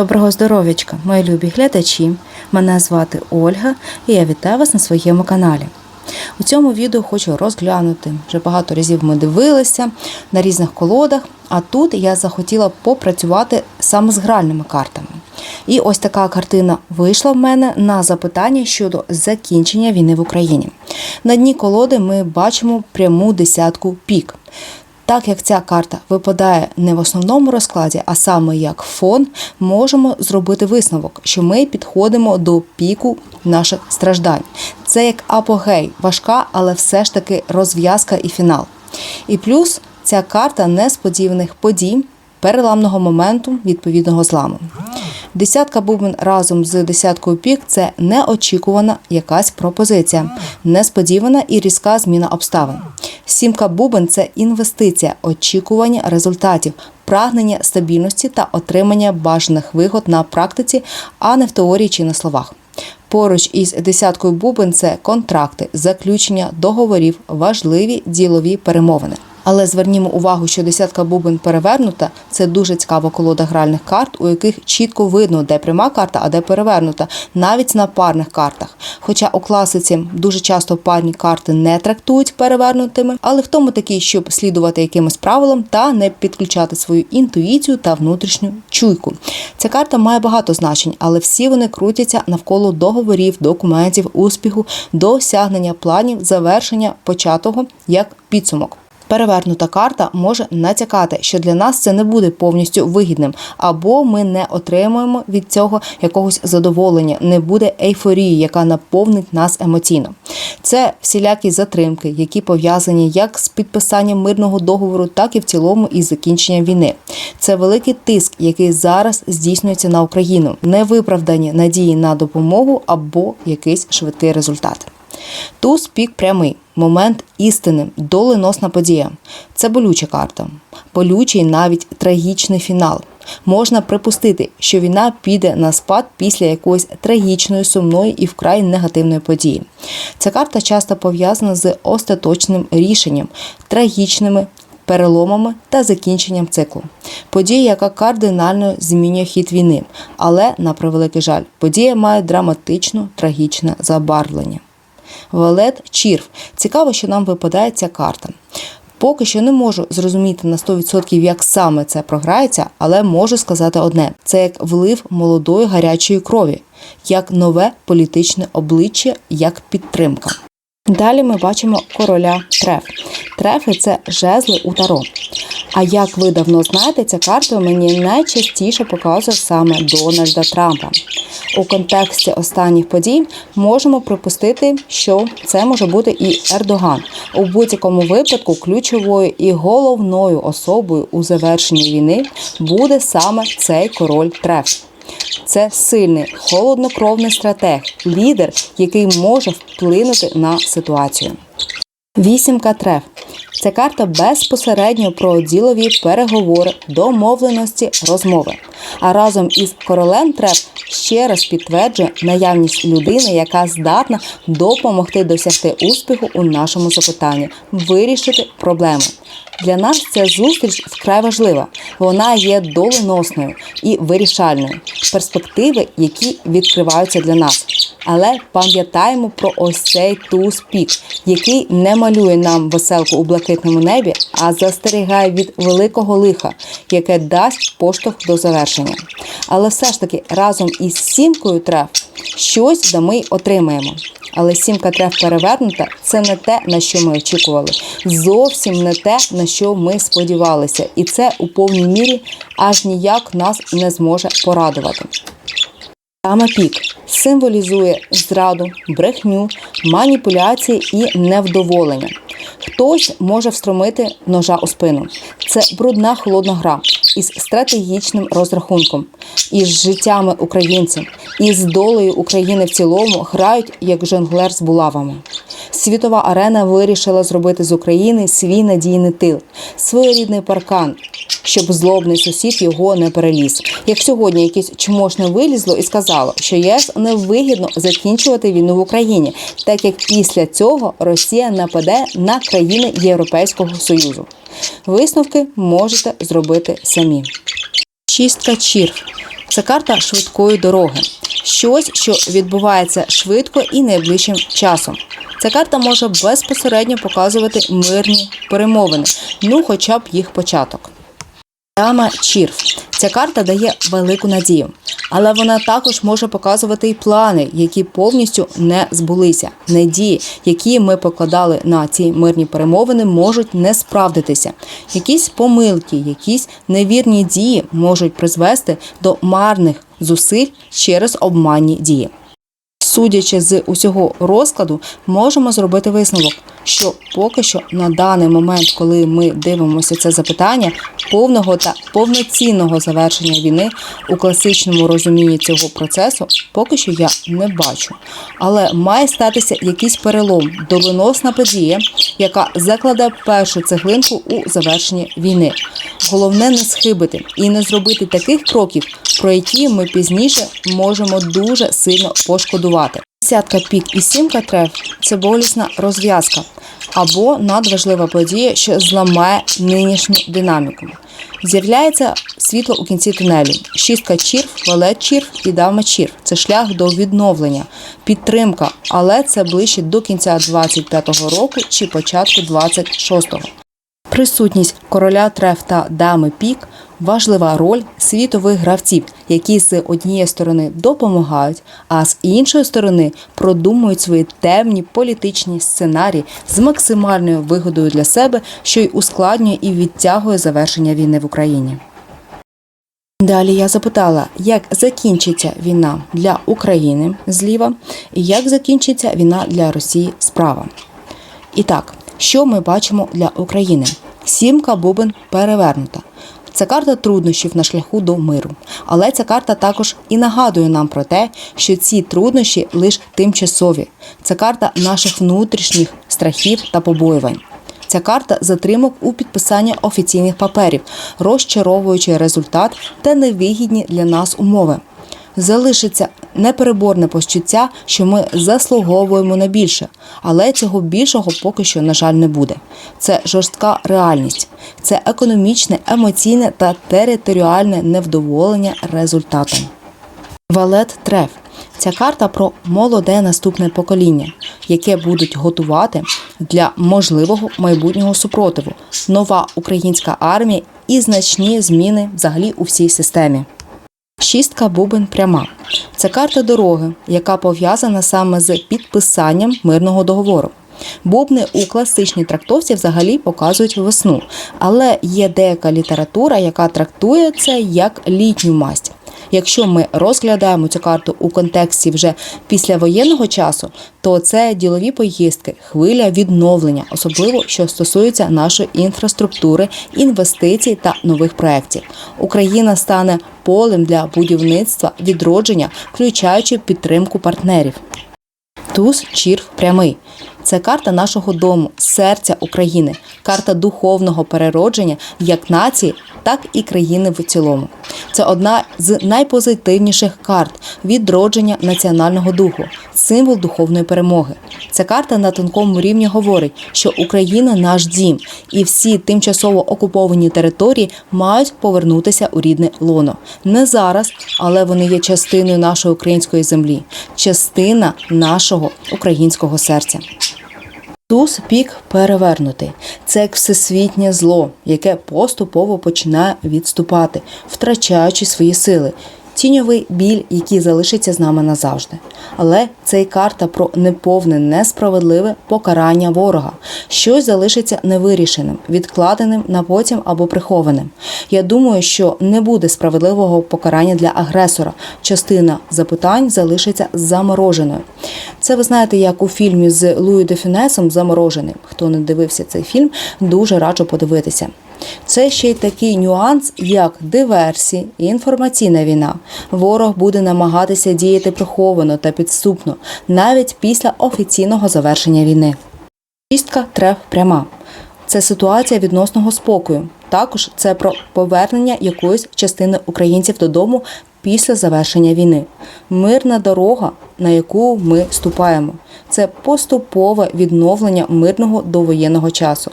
Доброго здоров'ячка, мої любі глядачі. Мене звати Ольга і я вітаю вас на своєму каналі. У цьому відео хочу розглянути. Вже багато разів ми дивилися на різних колодах, а тут я захотіла попрацювати саме з гральними картами. І ось така картина вийшла в мене на запитання щодо закінчення війни в Україні. На дні колоди ми бачимо пряму десятку пік. Так як ця карта випадає не в основному розкладі, а саме як фон, можемо зробити висновок, що ми підходимо до піку наших страждань. Це як апогей, важка, але все ж таки розв'язка і фінал. І плюс ця карта несподіваних подій, переламного моменту відповідного зламу. Десятка бубен разом з десяткою пік це неочікувана якась пропозиція, несподівана і різка зміна обставин. Сімка бубен це інвестиція, очікування результатів, прагнення стабільності та отримання бажаних вигод на практиці, а не в теорії чи на словах. Поруч із десяткою бубен це контракти, заключення договорів, важливі ділові перемовини. Але звернімо увагу, що десятка бубен перевернута це дуже цікава колода гральних карт, у яких чітко видно, де пряма карта, а де перевернута, навіть на парних картах. Хоча у класиці дуже часто парні карти не трактують перевернутими, але хто ми такі, щоб слідувати якимось правилам та не підключати свою інтуїцію та внутрішню чуйку. Ця карта має багато значень, але всі вони крутяться навколо договорів, документів, успіху, досягнення планів, завершення початого як підсумок. Перевернута карта може натякати, що для нас це не буде повністю вигідним, або ми не отримуємо від цього якогось задоволення, не буде ейфорії, яка наповнить нас емоційно. Це всілякі затримки, які пов'язані як з підписанням мирного договору, так і в цілому із закінченням війни. Це великий тиск, який зараз здійснюється на Україну, невиправдані надії на допомогу або якийсь швидкий результат. Туз пік прямий, момент істини, доленосна подія. Це болюча карта, болючий навіть трагічний фінал. Можна припустити, що війна піде на спад після якоїсь трагічної, сумної і вкрай негативної події. Ця карта часто пов'язана з остаточним рішенням, трагічними переломами та закінченням циклу. Подія, яка кардинально змінює хід війни, але, на превеликий жаль, подія має драматично трагічне забарвлення. Валет Чірф. Цікаво, що нам випадає ця карта. Поки що не можу зрозуміти на 100% як саме це програється, але можу сказати одне: це як влив молодої гарячої крові, як нове політичне обличчя, як підтримка. Далі ми бачимо короля треф. Трефи це жезли у таро. А як ви давно знаєте, ця карта мені найчастіше показує саме Дональда Трампа. У контексті останніх подій можемо припустити, що це може бути і Ердоган. У будь-якому випадку ключовою і головною особою у завершенні війни буде саме цей король треф. Це сильний, холоднокровний стратег, лідер, який може вплинути на ситуацію. Вісімка треф. це карта безпосередньо про ділові переговори, домовленості, розмови. А разом із королем треф ще раз підтверджує наявність людини, яка здатна допомогти досягти успіху у нашому запитанні, вирішити проблеми. Для нас ця зустріч вкрай важлива. Вона є доленосною і вирішальною. Перспективи, які відкриваються для нас. Але пам'ятаємо про ось цей туз пік, який не малює нам веселку у блакитному небі, а застерігає від великого лиха, яке дасть поштовх до завершення. Але все ж таки разом із сімкою треф щось да ми отримаємо. Але сімка треф перевернута це не те, на що ми очікували. Зовсім не те, на що ми сподівалися. І це у повній мірі аж ніяк нас не зможе порадувати. Саме пік символізує зраду, брехню, маніпуляції і невдоволення. Хтось може встромити ножа у спину. Це брудна холодна гра із стратегічним розрахунком, із життями українців, із долею України в цілому грають як жонглер з булавами. Світова арена вирішила зробити з України свій надійний тил, своєрідний паркан, щоб злобний сусід його не переліз. Як сьогодні якесь чмошне вилізло і сказало, що ЄС невигідно закінчувати війну в Україні, так як після цього Росія нападе на країни Європейського Союзу. Висновки можете зробити самі. Чистка чірф. Це карта швидкої дороги. Щось, що відбувається швидко і найближчим часом. Ця карта може безпосередньо показувати мирні перемовини, ну хоча б їх початок. Дама Чірф. Ця карта дає велику надію, але вона також може показувати і плани, які повністю не збулися. Надії, які ми покладали на ці мирні перемовини, можуть не справдитися. Якісь помилки, якісь невірні дії можуть призвести до марних зусиль через обманні дії. Судячи з усього розкладу, можемо зробити висновок, що поки що на даний момент, коли ми дивимося це запитання, повного та повноцінного завершення війни у класичному розумінні цього процесу поки що я не бачу. Але має статися якийсь перелом, доленосна подія, яка закладе першу цеглинку у завершенні війни. Головне не схибити і не зробити таких кроків, про які ми пізніше можемо дуже сильно пошкодувати. Десятка пік і сімка треф це болісна розв'язка або надважлива подія, що зламає нинішню динаміку. З'являється світло у кінці тунелю. Шістка чірф, валет чірф і дама чірф. Це шлях до відновлення, підтримка, але це ближче до кінця 25-го року чи початку 26-го. Присутність короля треф та дами пік важлива роль світових гравців, які з однієї сторони допомагають, а з іншої сторони продумують свої темні політичні сценарії з максимальною вигодою для себе, що й ускладнює і відтягує завершення війни в Україні. Далі я запитала, як закінчиться війна для України зліва, і як закінчиться війна для Росії справа. І так, що ми бачимо для України? Сімка бубен перевернута. Це карта труднощів на шляху до миру. Але ця карта також і нагадує нам про те, що ці труднощі лише тимчасові. Це карта наших внутрішніх страхів та побоювань. Ця карта затримок у підписанні офіційних паперів, розчаровуючи результат та невигідні для нас умови. Залишиться непереборне почуття, що ми заслуговуємо на більше, але цього більшого поки що, на жаль, не буде. Це жорстка реальність, це економічне, емоційне та територіальне невдоволення результатом. Валет Треф ця карта про молоде наступне покоління, яке будуть готувати для можливого майбутнього супротиву, нова українська армія і значні зміни взагалі у всій системі. Шістка бубен пряма. Це карта дороги, яка пов'язана саме з підписанням мирного договору. Бубни у класичній трактовці взагалі показують весну, але є деяка література, яка трактує це як літню масть. Якщо ми розглядаємо цю карту у контексті вже післявоєнного часу, то це ділові поїздки, хвиля відновлення, особливо що стосується нашої інфраструктури, інвестицій та нових проєктів. Україна стане полем для будівництва відродження, включаючи підтримку партнерів. Туз чірв прямий. Це карта нашого дому, серця України, карта духовного переродження як нації, так і країни в цілому. Це одна з найпозитивніших карт відродження національного духу, символ духовної перемоги. Ця карта на тонкому рівні говорить, що Україна наш дім, і всі тимчасово окуповані території мають повернутися у рідне лоно. Не зараз, але вони є частиною нашої української землі, частина нашого українського серця. Туз пік перевернутий. Це всесвітнє зло, яке поступово починає відступати, втрачаючи свої сили. Тіньовий біль, який залишиться з нами назавжди. Але це й карта про неповне, несправедливе покарання ворога. Щось залишиться невирішеним, відкладеним на потім або прихованим. Я думаю, що не буде справедливого покарання для агресора. Частина запитань залишиться замороженою. Це ви знаєте, як у фільмі з Луї де Фюнесом замороженим. Хто не дивився цей фільм, дуже раджу подивитися. Це ще й такий нюанс, як диверсії і інформаційна війна. Ворог буде намагатися діяти приховано та підступно, навіть після офіційного завершення війни. Чістка треф пряма. Це ситуація відносного спокою. Також це про повернення якоїсь частини українців додому після завершення війни. Мирна дорога, на яку ми ступаємо. Це поступове відновлення мирного довоєнного часу.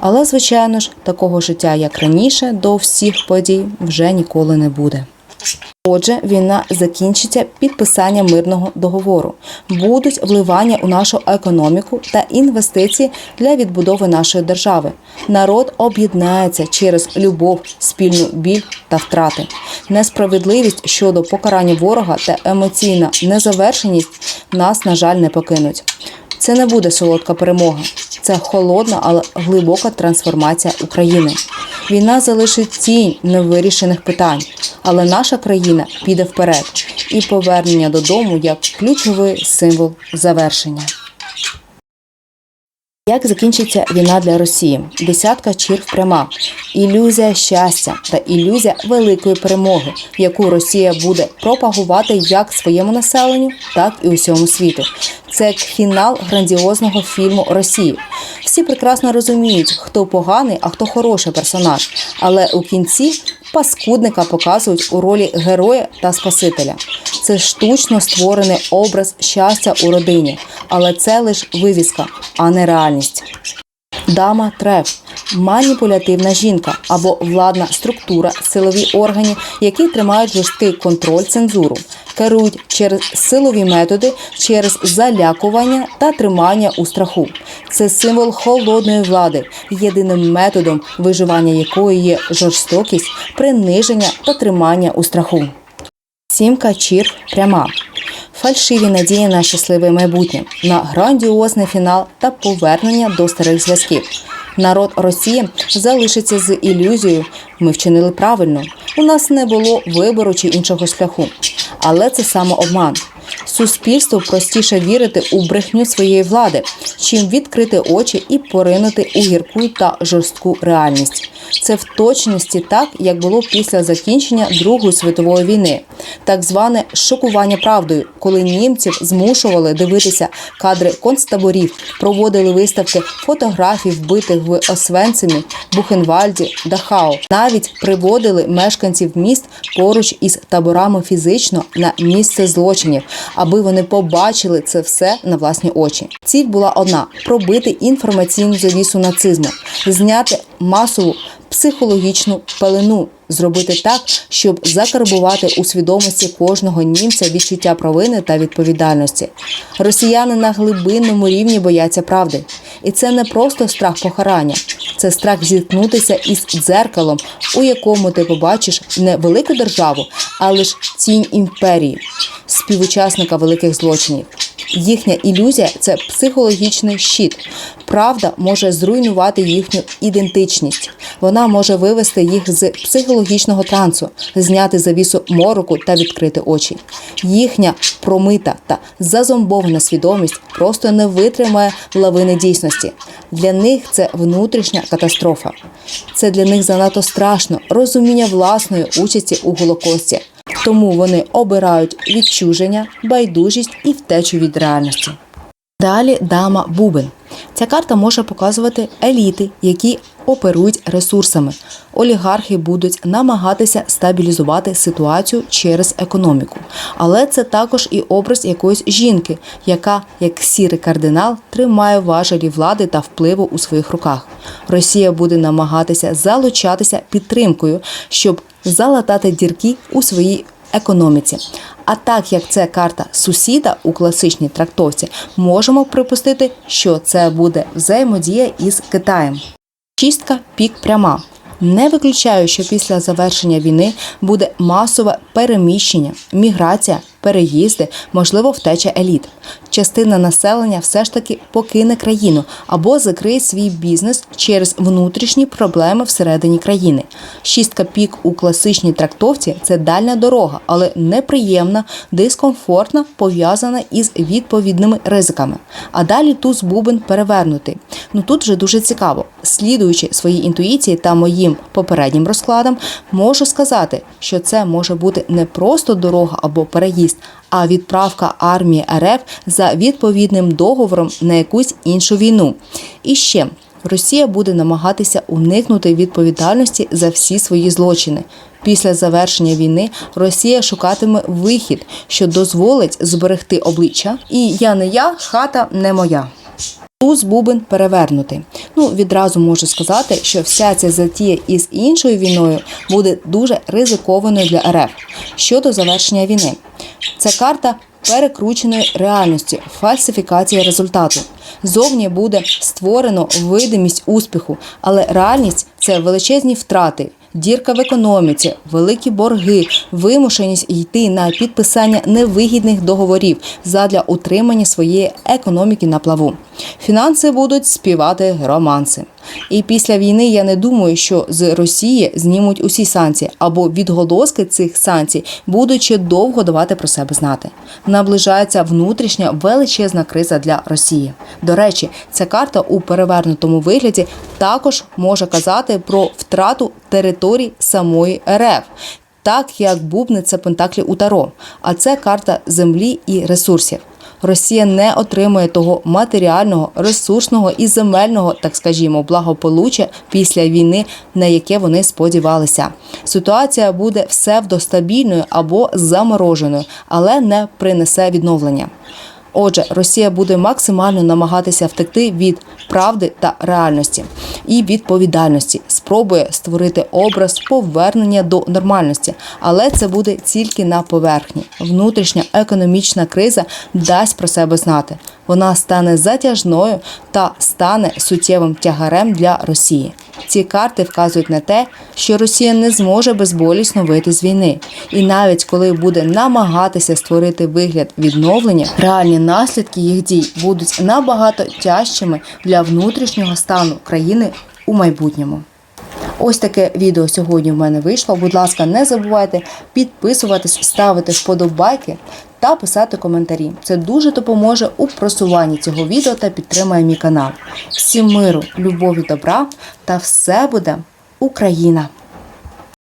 Але, звичайно ж, такого життя, як раніше, до всіх подій вже ніколи не буде. Отже, війна закінчиться підписанням мирного договору. Будуть вливання у нашу економіку та інвестиції для відбудови нашої держави. Народ об'єднається через любов, спільну біль та втрати. Несправедливість щодо покарання ворога та емоційна незавершеність нас, на жаль, не покинуть. Це не буде солодка перемога. Це холодна, але глибока трансформація України. Війна залишить тінь невирішених питань, але наша країна піде вперед і повернення додому як ключовий символ завершення. Як закінчиться війна для Росії? Десятка чірв пряма, ілюзія щастя та ілюзія великої перемоги, яку Росія буде пропагувати як своєму населенню, так і усьому світу. Це фінал грандіозного фільму Росії. Всі прекрасно розуміють, хто поганий, а хто хороший персонаж. Але у кінці паскудника показують у ролі героя та спасителя. Це штучно створений образ щастя у родині, але це лише вивіска, а не реальність. Дама треф маніпулятивна жінка або владна структура, силові органи, які тримають жорсткий контроль цензуру, керують через силові методи, через залякування та тримання у страху. Це символ холодної влади, єдиним методом виживання якої є жорстокість, приниження та тримання у страху. Сімка чір пряма. Фальшиві надії на щасливе майбутнє, на грандіозний фінал та повернення до старих зв'язків. Народ Росії залишиться з ілюзією. Ми вчинили правильно. У нас не було вибору чи іншого шляху. Але це самообман. Суспільству простіше вірити у брехню своєї влади, чим відкрити очі і поринути у гірку та жорстку реальність. Це в точності так, як було після закінчення Другої світової війни, так зване шокування правдою, коли німців змушували дивитися кадри концтаборів, проводили виставки фотографій вбитих в Освенцимі, Бухенвальді, Дахау. Навіть приводили мешканців міст поруч із таборами фізично на місце злочинів, аби вони побачили це все на власні очі. Ціль була одна: пробити інформаційну завісу нацизму, зняти масову психологічну пелену, зробити так, щоб закарбувати у свідомості кожного німця відчуття провини та відповідальності. Росіяни на глибинному рівні бояться правди, і це не просто страх покарання, це страх зіткнутися із дзеркалом, у якому ти побачиш не велику державу, а лише тінь імперії, співучасника великих злочинів. Їхня ілюзія це психологічний щит. Правда може зруйнувати їхню ідентичність. Вона може вивести їх з психологічного трансу, зняти завісу мороку та відкрити очі. Їхня промита та зазомбована свідомість просто не витримає лавини дійсності. Для них це внутрішня катастрофа. Це для них занадто страшно розуміння власної участі у голокості. Тому вони обирають відчуження, байдужість і втечу від реальності. Далі дама Бубен. Ця карта може показувати еліти, які оперують ресурсами. Олігархи будуть намагатися стабілізувати ситуацію через економіку. Але це також і образ якоїсь жінки, яка, як сірий кардинал, тримає важелі влади та впливу у своїх руках. Росія буде намагатися залучатися підтримкою, щоб залатати дірки у своїй економіці. А так як це карта сусіда у класичній трактовці, можемо припустити, що це буде взаємодія із Китаєм. Чистка пік пряма. Не виключаю, що після завершення війни буде масове переміщення, міграція, переїзди, можливо, втеча еліт. Частина населення все ж таки покине країну або закриє свій бізнес через внутрішні проблеми всередині країни. Шістка пік у класичній трактовці це дальня дорога, але неприємна, дискомфортна, пов'язана із відповідними ризиками. А далі туз бубен перевернутий. Ну тут вже дуже цікаво. Слідуючи своїй інтуїції та моїм попереднім розкладам, можу сказати, що це може бути не просто дорога або переїзд, а відправка армії РФ за відповідним договором на якусь іншу війну. І ще Росія буде намагатися уникнути відповідальності за всі свої злочини. Після завершення війни Росія шукатиме вихід, що дозволить зберегти обличчя. І я не я, хата не моя. Туз бубен перевернутий. Ну, відразу можу сказати, що вся ця затія із іншою війною буде дуже ризикованою для РФ щодо завершення війни. Це карта перекрученої реальності, фальсифікація результату. Зовні буде створено видимість успіху, але реальність це величезні втрати. Дірка в економіці, великі борги, вимушеність йти на підписання невигідних договорів задля утримання своєї економіки на плаву. Фінанси будуть співати романси. І після війни я не думаю, що з Росії знімуть усі санкції або відголоски цих санкцій будуть ще довго давати про себе знати. Наближається внутрішня величезна криза для Росії. До речі, ця карта у перевернутому вигляді також може казати про втрату територій самої РФ. Так як бубни це пентаклі у Таро, а це карта землі і ресурсів. Росія не отримує того матеріального, ресурсного і земельного, так скажімо, благополуччя після війни, на яке вони сподівалися. Ситуація буде псевдостабільною або замороженою, але не принесе відновлення. Отже, Росія буде максимально намагатися втекти від правди та реальності і відповідальності, спробує створити образ повернення до нормальності, але це буде тільки на поверхні. Внутрішня економічна криза дасть про себе знати. Вона стане затяжною та стане суттєвим тягарем для Росії. Ці карти вказують на те, що Росія не зможе безболісно вийти з війни, і навіть коли буде намагатися створити вигляд відновлення, реальні наслідки їх дій будуть набагато тяжчими для внутрішнього стану країни у майбутньому. Ось таке відео сьогодні в мене вийшло. Будь ласка, не забувайте підписуватись, ставити вподобайки та писати коментарі. Це дуже допоможе у просуванні цього відео та підтримає мій канал. Всім миру, любові, добра та все буде Україна!